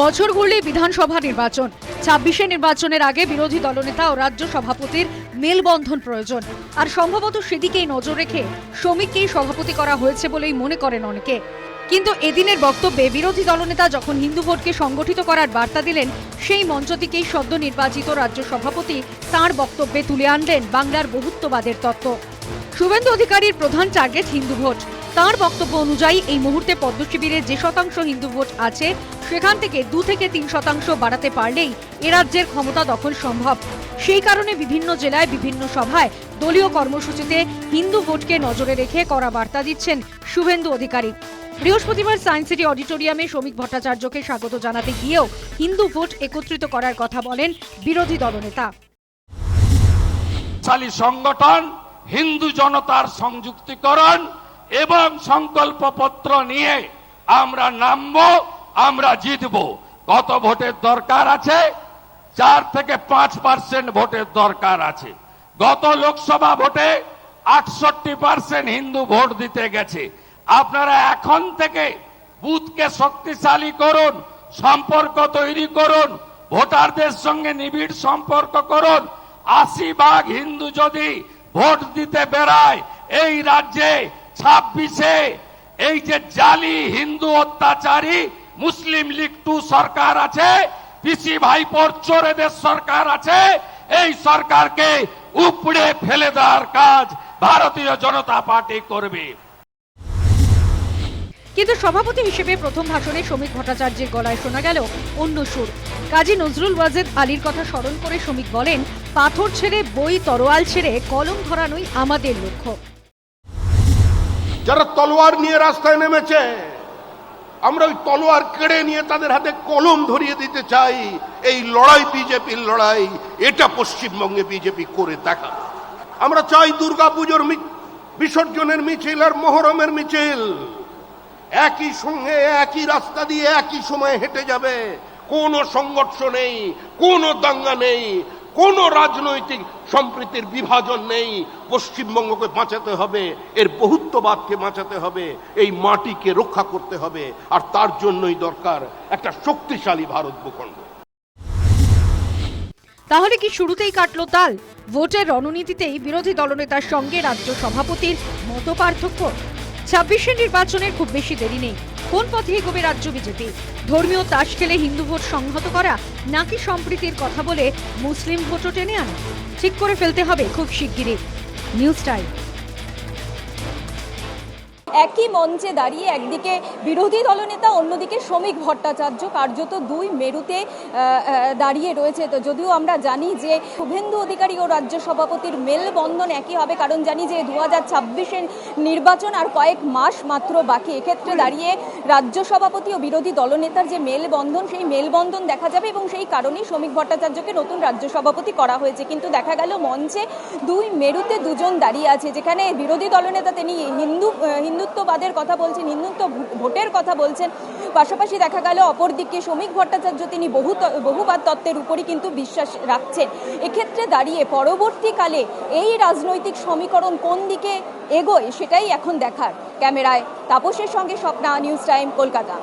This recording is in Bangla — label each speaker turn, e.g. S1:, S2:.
S1: বছর ঘুরলেই বিধানসভা নির্বাচন। ছাব্বিশে নির্বাচনের আগে বিরোধী দলনেতা ও রাজ্য সভাপতির মেলবন্ধন প্রয়োজন। আর সম্ভবত সেদিকেই নজর রেখে শ্রমিককেই সভাপতি করা হয়েছে বলেই মনে করেন অনেকে। কিন্তু এদিনের বক্তব্যে বিরোধী দলনেতা যখন হিন্দু ভোটকে সংগঠিত করার বার্তা দিলেন, সেই মঞ্চ থেকেই সদ্য নির্বাচিত রাজ্য সভাপতি তাঁর বক্তব্যে তুলে আনলেন বাংলার বহুত্ববাদের তত্ত্ব। শুভেন্দু অধিকারীর প্রধান টার্গেট হিন্দু ভোট। তার বক্তব্য অনুযায়ী এই মুহূর্তে পদ্ম শিবিরে যে শতাংশ হিন্দু ভোট আছে, সেখান থেকে দু থেকে তিন শতাংশ বাড়াতে পারলেই এ রাজ্যের ক্ষমতা দখল সম্ভব। সেই কারণে বিভিন্ন জেলায় বিভিন্ন সভায় দলীয় কর্মসূচিতে হিন্দু ভোটকে নজরে রেখে করা বার্তা দিচ্ছেন শুভেন্দু অধিকারী। বৃহস্পতিবার সায়েন্স সিটি অডিটোরিয়ামে শ্রমিক ভট্টাচার্যকে স্বাগত জানাতে গিয়েও হিন্দু ভোট একত্রিত করার কথা বলেন বিরোধী দলনেতা।
S2: সংগঠন, হিন্দু জনতার সংযুক্তিকরণ এবং সংকল্পপত্র নিয়ে আমরা নামব, আমরা জিতব। কত ভোটের দরকার আছে? চার থেকে পাঁচ পার্সেন্ট ভোটের দরকার আছে। গত লোকসভা ভোটে আটষট্টি পার্সেন্ট হিন্দু ভোট দিতে গেছে। আপনারা এখন থেকে বুথকে শক্তিশালী করুন, সম্পর্ক তৈরি করুন, ভোটারদের সঙ্গে নিবিড় সম্পর্ক করুন। আশি ভাগ হিন্দু যদি ভোট দিতে বেড়ায়, এই রাজ্যে ছাব্বিশে এই যে জালি হিন্দু অত্যাচারী, মুসলিম লীগ টু সরকার আছে, পিসি ভাইপোর চোরেদের সরকার আছে, এই সরকারকে উপড়ে ফেলে দেওয়ার কাজ ভারতীয় জনতা পার্টি করবে।
S1: কিন্তু সভাপতি হিসেবে প্রথম ভাষণে শ্রমিক ভট্টাচার্যের গলায় শোনা গেল অন্য সুর। কাজী নজরুল ওয়াজেদ আলীর কথা স্মরণ করে শ্রমিক বলেন, পাথর ছেড়ে, বই তরোয়াল ছেড়ে, কলম ধরানোই আমাদের লক্ষ্য।
S3: যারা তলোয়ার নিয়ে রাস্তায় নেমেছে, আমরা ওই তলোয়ার কেড়ে নিয়ে তাদের হাতে কলম ধরিয়ে দিতে চাই। এই লড়াই বিজেপির লড়াই, এটা পশ্চিমবঙ্গে বিজেপি করে দেখা। আমরা চাই দুর্গাপুজোর বিসর্জনের মিছিল আর মহরমের মিছিল। একই সঙ্গে একই রাস্তা দিয়ে একই সময় হেঁটে যাবে। কোনো সংঘর্ষ নেই, কোনো দাঙ্গা নেই। কোনো রাজনৈতিক সম্প্রীতির বিভাজন নেই। পশ্চিমবঙ্গকে বাঁচাতে হবে, এর বহুত্ববাদকে বাঁচাতে হবে, এই মাটিকে রক্ষা করতে হবে, আর তার জন্যই দরকার একটা শক্তিশালী ভারত ভূখণ্ড।
S1: তাহলে কি শুরুতেই কাটলো তাল? ভোটের রণনীতিতেই বিরোধী দলনেতার সঙ্গে রাজ্য সভাপতির মত পার্থক্য ছাব্বিশের নির্বাচনের খুব বেশি দেরি নেই। কোন পথে এগোবে রাজ্য বিজেপি? ধর্মীয় তাস খেলে হিন্দু ভোট সংহত করা নাকি সম্প্রীতির কথা বলে মুসলিম ভোটও টেনে আনা? ঠিক করে ফেলতে হবে খুব শিগগিরই। News time.
S4: একই মঞ্চে দাঁড়িয়ে একদিকে বিরোধী দলনেতা অন্যদিকে শ্রমিক ভট্টাচার্য কার্যত দুই মেরুতে দাঁড়িয়ে রয়েছে। তো যদিও আমরা জানি যে শুভেন্দু অধিকারী ও রাজ্য সভাপতির মেলবন্ধন একই হবে কারণ জানি যে দু হাজার ছাব্বিশের নির্বাচন আর কয়েক মাস মাত্র বাকি। এক্ষেত্রে দাঁড়িয়ে রাজ্য সভাপতি ও বিরোধী দলনেতার যে মেলবন্ধন সেই মেলবন্ধন দেখা যাবে এবং সেই কারণেই শ্রমিক ভট্টাচার্যকে নতুন রাজ্য সভাপতি করা হয়েছে। কিন্তু দেখা গেল মঞ্চে দুই মেরুতে দুজন দাঁড়িয়ে আছে যেখানে বিরোধী দলনেতা তিনি হিন্দু আহ, হিন্দুত্ববাদের কথা বলছেন, হিন্দুত্ব ভোটের কথা বলছেন। পাশাপাশি দেখা গেল অপরদিকে শ্রমিক ভট্টাচার্য, তিনি বহু বহুবাদ তত্ত্বের উপরই কিন্তু বিশ্বাস রাখছেন। এক্ষেত্রে দাঁড়িয়ে পরবর্তীকালে এই রাজনৈতিক সমীকরণ কোন দিকে এগোয় সেটাই এখন দেখার। ক্যামেরায় তাপসের সঙ্গে স্বপ্না, নিউজ টাইম, কলকাতা।